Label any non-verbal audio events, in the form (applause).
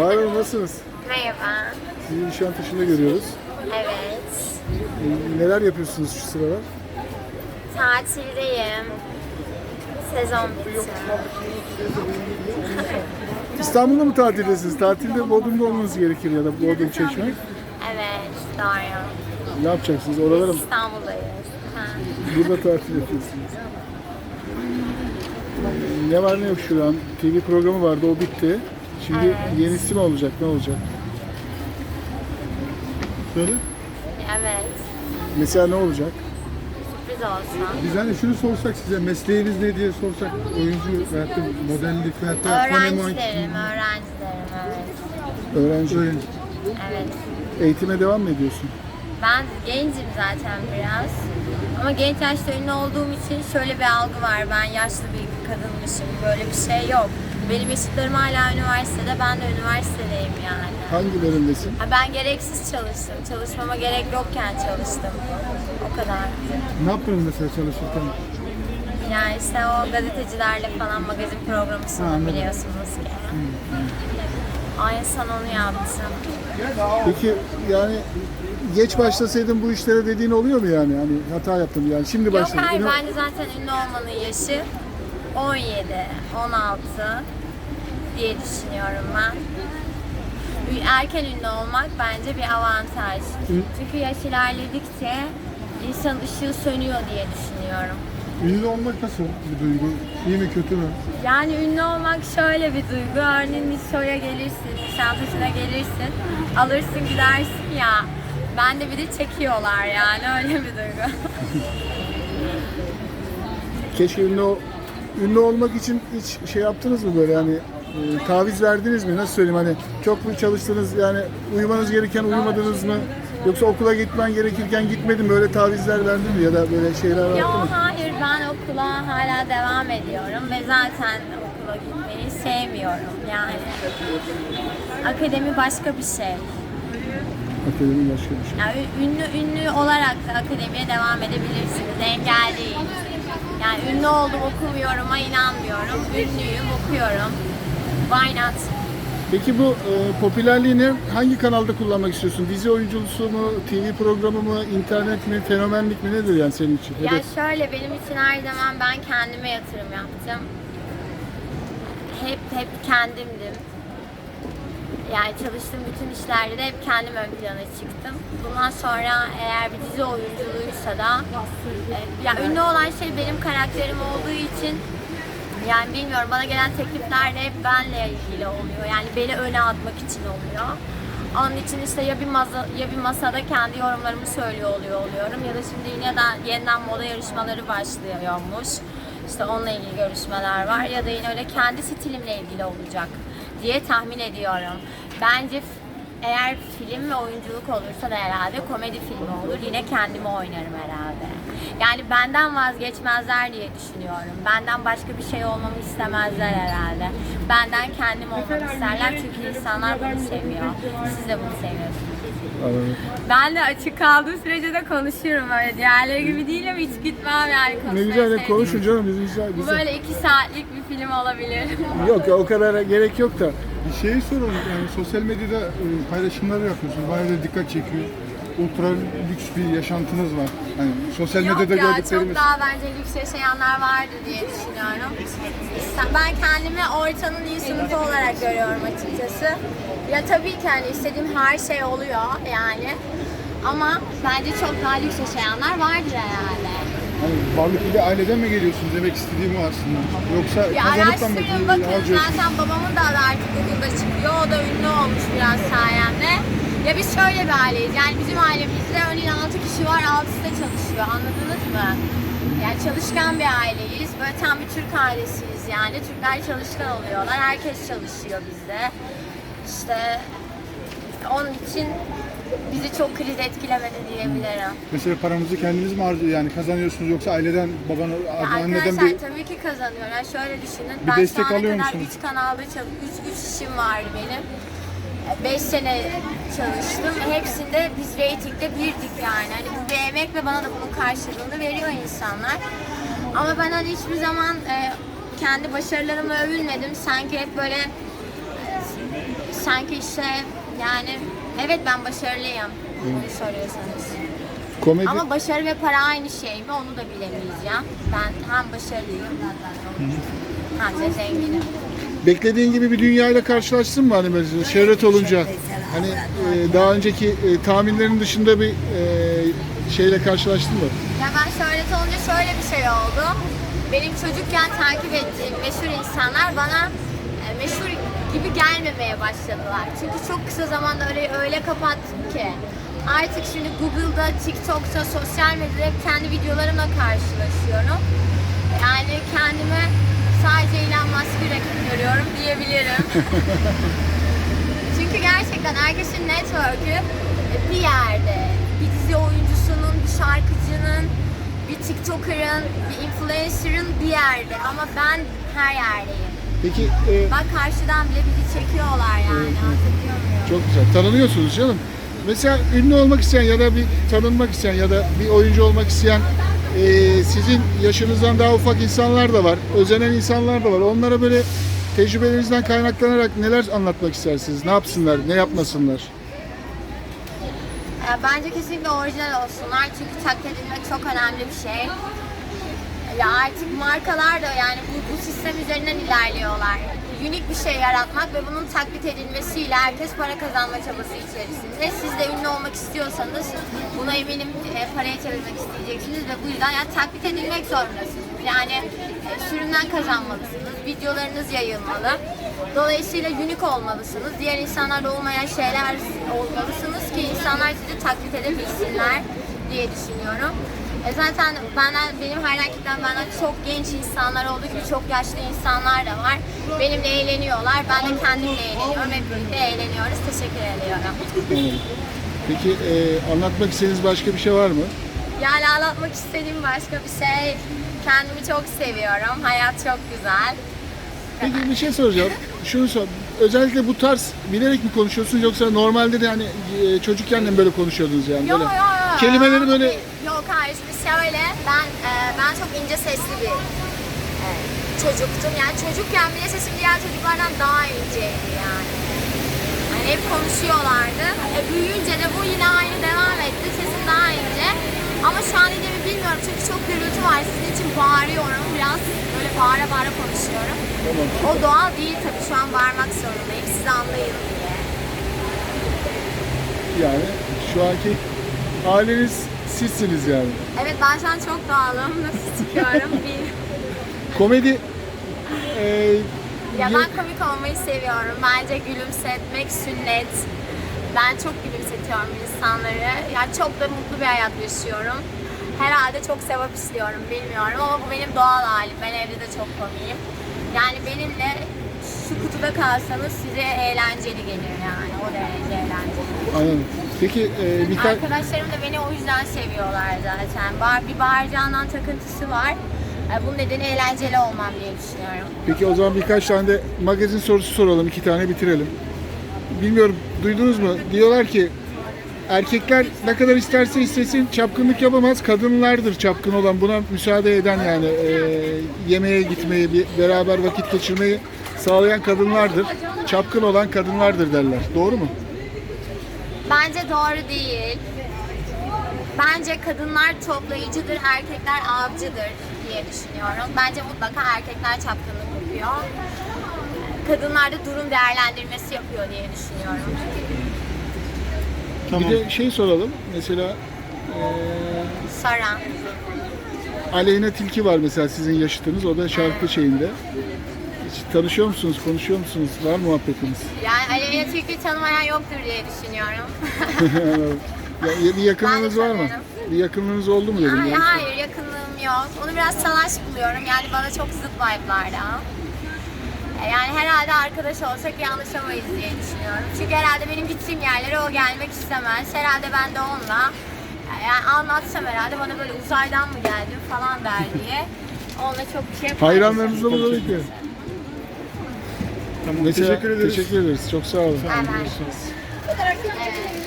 Hanım nasılsınız? Merhaba. Sizi Nişantaşı'nda görüyoruz. Evet. Ee, Neler yapıyorsunuz şu sıralar? Tatildeyim. Sezon bitti. (laughs) İstanbul'da mı tatildesiniz? Tatilde Bodrum'da olmanız gerekir ya da Bodrum Çeşme. Evet, doğru. Ne yapacaksınız? Oralara mı? İstanbul'dayız. Ha. Burada tatil yapıyorsunuz. Ne var ne yok şu an? TV programı vardı o bitti. Şimdi Evet. yenisi mi olacak? Ne olacak? Söyle. Evet. Mesela ne olacak? Sürpriz olsun. Biz hani şunu sorsak size mesleğiniz ne diye sorsak oyuncu veyahut da modellik veyahut da Öğrencilerim, foneman- öğrencilerim evet. Öğrenci. Öğrenci. Evet. Eğitime devam mı ediyorsun? Ben gencim zaten biraz. Ama genç yaşta ünlü olduğum için şöyle bir algı var. Ben yaşlı bir kadınmışım. Böyle bir şey yok. Benim yaşıtlarım hala üniversitede. Ben de üniversitedeyim yani. Hangilerindesin? Ha, Ben gereksiz çalıştım. Çalışmama gerek yokken çalıştım. O kadar. Ne yaptınız mesela çalışırken? Yani işte o gazetecilerle falan magazin programı sunu anladım. biliyorsunuz ki. Aynı son onu yaptım. Peki yani geç başlasaydın bu işlere dediğin oluyor mu yani? Hani hata yaptım yani. Şimdi Yok başladım. hayır Ünü- bence zaten ünlü olmanın yaşı 17, 16 diye düşünüyorum ben. Erken ünlü olmak bence bir avantaj. Çünkü yaş ilerledikçe insan ışığı sönüyor diye düşünüyorum. Ünlü olmak nasıl bir duygu? İyi mi kötü mü? Yani ünlü olmak şöyle bir duygu. Örneğin bir şoya gelirsin, Nişantaşı'na gelirsin, alırsın gidersin ya. Ben de bir de çekiyorlar yani öyle bir duygu. Keşke ünlü, ünlü olmak için hiç şey yaptınız mı böyle hani e, taviz verdiniz mi? Nasıl söyleyeyim hani çok mu çalıştınız yani uyumanız gereken uyumadınız mı? Yoksa okula gitmen gerekirken gitmedin mi? Öyle tavizler verdin mi? Ya da böyle şeyler var Yo mı? hayır ben okula hala devam ediyorum ve zaten okula gitmeyi sevmiyorum yani. Akademi başka bir şey. Akademi başka bir şey. Yani ünlü ünlü olarak da akademiye devam edebilirsiniz. Engel değil. Yani ünlü oldum okumuyorum'a inanmıyorum. Ünlüyüm okuyorum. Why not? Peki bu e, popülerliğini hangi kanalda kullanmak istiyorsun? Dizi oyunculuğu mu, TV programı mı, internet mi, fenomenlik mi nedir yani senin için? Ya Hedef. şöyle benim için her zaman ben kendime yatırım yaptım. Hep hep kendimdim. Yani çalıştığım bütün işlerde de hep kendim ön plana çıktım. Bundan sonra eğer bir dizi oyunculuğuysa da e, ya ünlü olan şey benim karakterim olduğu için yani bilmiyorum bana gelen teklifler de hep benle ilgili oluyor. Yani beni öne atmak için oluyor. Onun için işte ya bir masa, ya bir masada kendi yorumlarımı söylüyor oluyor oluyorum ya da şimdi yine de yeniden moda yarışmaları başlıyormuş. İşte onunla ilgili görüşmeler var ya da yine öyle kendi stilimle ilgili olacak diye tahmin ediyorum. Bence eğer film ve oyunculuk olursa da herhalde komedi filmi olur. Yine kendimi oynarım herhalde. Yani benden vazgeçmezler diye düşünüyorum. Benden başka bir şey olmamı istemezler herhalde. Benden kendim olmamı isterler çünkü insanlar bunu seviyor. Siz de bunu seviyorsunuz. Anladım. Ben de açık kaldığım sürece de konuşurum öyle. Diğerleri gibi değilim hiç gitmem yani konuşmayı Ne güzel ne sevdiğim konuşun canım bizim güzel. Bu güzel. böyle iki saatlik bir film olabilir. (laughs) Yok ya o kadar gerek yok da. Bir şeyi soralım. Yani sosyal medyada e, paylaşımlar yapıyorsunuz. Bayağı da dikkat çekiyor. Ultra lüks bir yaşantınız var. Hani sosyal Yok medyada ya gördüklerimiz. çok daha bence lüks yaşayanlar vardır diye düşünüyorum. Ben kendimi ortanın iyi sınıfı olarak görüyorum açıkçası. Ya tabii ki hani istediğim her şey oluyor yani. Ama bence çok daha lüks yaşayanlar vardır herhalde. Hani varlıklı bir aileden mi geliyorsunuz demek istediğim o aslında. Yoksa Ya kazanıp da mı araştırın bakın zaten babamın da adı artık Google'da çıkıyor. O da ünlü olmuş biraz sayemde. Ya biz şöyle bir aileyiz. Yani bizim ailemizde örneğin 6 kişi var, 6'sı da çalışıyor. Anladınız mı? Yani çalışkan bir aileyiz. Böyle tam bir Türk ailesiyiz yani. Türkler çalışkan oluyorlar. Herkes çalışıyor bizde. İşte onun için bizi çok kriz etkilemedi diyebilirim. Mesela paranızı kendiniz mi harcıyorsunuz? Yani kazanıyorsunuz yoksa aileden, babanı, Ya anneden arkadaşlar bir... tabii ki kazanıyorum. Yani şöyle düşünün. Bir ben destek şu ana alıyor kadar musunuz? 3 kanalda çalış 3 3 işim vardı benim. 5 sene çalıştım. Hepsinde biz reytingde birdik yani. Hani bu bir emek ve bana da bunun karşılığını veriyor insanlar. Ama ben hani hiçbir zaman e, kendi başarılarımla övünmedim. Sanki hep böyle Sanki işte yani evet ben başarılıyım. Bunu soruyorsanız. Komedi Ama başarı ve para aynı şey mi onu da bilemeyeceğim. Ben hem başarılıyım hem de zenginim. beklediğin gibi bir dünyayla karşılaştın mı hani mesela şöhret olunca? Hani e, daha önceki e, tahminlerin dışında bir e, şeyle karşılaştın mı? Ya ben şöhret olunca şöyle bir şey oldu. Benim çocukken takip ettiğim meşhur insanlar bana gelmemeye başladılar. Çünkü çok kısa zamanda öyle, öyle kapattım ki. Artık şimdi Google'da, TikTok'ta, sosyal medyada hep kendi videolarımla karşılaşıyorum. Yani kendime sadece Elon Musk'ı rakip görüyorum diyebilirim. (laughs) Çünkü gerçekten herkesin network'ü bir yerde. Bir dizi oyuncusunun, bir şarkıcının, bir TikToker'ın, bir influencer'ın bir yerde. Ama ben her yerdeyim. Peki e, Bak karşıdan bile bizi çekiyorlar yani. Muyum? çok güzel. Tanınıyorsunuz canım. Mesela ünlü olmak isteyen ya da bir tanınmak isteyen ya da bir oyuncu olmak isteyen e, sizin yaşınızdan daha ufak insanlar da var. Özenen insanlar da var. Onlara böyle tecrübelerinizden kaynaklanarak neler anlatmak istersiniz? Ne yapsınlar, ne yapmasınlar? Ya bence kesinlikle orijinal olsunlar çünkü taklit edilmek çok önemli bir şey. Ya artık markalar da yani bu, bu sistem üzerinden ilerliyorlar. Unik bir şey yaratmak ve bunun taklit edilmesiyle herkes para kazanma çabası içerisinde. Siz de ünlü olmak istiyorsanız buna eminim e, paraya çevirmek isteyeceksiniz ve bu yüzden yani taklit edilmek zorundasınız. Yani e, sürümden kazanmalısınız, videolarınız yayılmalı. Dolayısıyla unik olmalısınız. Diğer insanlarda olmayan şeyler olmalısınız ki insanlar sizi taklit edebilsinler diye düşünüyorum. E zaten benden, benim hayran kitlem benden çok genç insanlar olduğu gibi çok yaşlı insanlar da var. Benimle eğleniyorlar. Ben de kendimle eğleniyorum. Hep birlikte eğleniyoruz. Teşekkür ediyorum. Anladım. Peki e, anlatmak istediğiniz başka bir şey var mı? Yani anlatmak istediğim başka bir şey. Kendimi çok seviyorum. Hayat çok güzel. Peki bir şey soracağım. Şunu sor. Özellikle bu tarz bilerek mi konuşuyorsunuz yoksa normalde de yani e, çocukken de mi böyle konuşuyordunuz yani Yo, böyle? yo, yo. Kelimeleri böyle şöyle ben e, ben çok ince sesli bir e, çocuktum. Yani çocukken bile sesim diğer çocuklardan daha inceydi yani. Yani hep konuşuyorlardı. E, büyüyünce de bu yine aynı devam etti. Sesim daha ince. Ama şu an ince mi bilmiyorum çünkü çok gürültü var. Sizin için bağırıyorum. Biraz böyle bağıra bağıra konuşuyorum. tamam. O doğal değil tabii. Şu an bağırmak zorundayım. Sizi anlayın diye. Yani şu anki aileniz sizsiniz yani. Evet ben şu an çok doğalım. Nasıl çıkıyorum (laughs) bilmiyorum. Komedi e, Ya ben komik olmayı seviyorum. Bence gülümsetmek sünnet. Ben çok gülümsetiyorum insanları. Ya çok da mutlu bir hayat yaşıyorum. Herhalde çok sevap istiyorum bilmiyorum ama bu benim doğal halim. Ben evde de çok komiyim. Yani benimle şu kutuda kalsanız size eğlenceli gelir yani. O derece eğlenceli. Anladım. Peki e, birkaç Arkadaşlarım da beni o yüzden seviyorlar zaten. Bar, bir bağıracağından takıntısı var. E, Bunun nedeni eğlenceli olmam diye düşünüyorum. Peki o zaman birkaç tane de magazin sorusu soralım. iki tane bitirelim. Bilmiyorum duydunuz mu? Diyorlar ki erkekler ne kadar isterse istesin çapkınlık yapamaz. Kadınlardır çapkın olan buna müsaade eden yani e, yemeğe gitmeyi, bir, beraber vakit geçirmeyi sağlayan kadınlardır. Çapkın olan kadınlardır derler. Doğru mu? Bence doğru değil. Bence kadınlar toplayıcıdır, erkekler avcıdır diye düşünüyorum. Bence mutlaka erkekler çapkınlık yapıyor. Kadınlar da durum değerlendirmesi yapıyor diye düşünüyorum. Tamam. Bir de şey soralım. Mesela e, Saran. Aleyna Tilki var mesela sizin yaşıtınız. O da şarkı şeyinde. Hiç tanışıyor musunuz, konuşuyor musunuz? Var mı muhabbetiniz? Yani Aleyna Tilki'yi tanımayan yoktur diye düşünüyorum. (laughs) ya, bir yakınlığınız var mı? Bir yakınlığınız oldu mu dedim. Hayır, yani. hayır yakınlığım yok. Onu biraz salaş buluyorum. Yani bana çok zıt vibe'larda. E, Yani herhalde arkadaş olsak iyi anlaşamayız diye düşünüyorum. Çünkü herhalde benim gittiğim yerlere o gelmek istemez. Herhalde ben de onunla e, yani anlatsam herhalde bana böyle uzaydan mı geldin falan der diye. (laughs) Onunla çok bir şey Hayranlarınızla tabii ki? Tamam. Mesela, Teşekkür ederiz. Teşekkür ederiz. Çok sağ olun. Evet. Evet.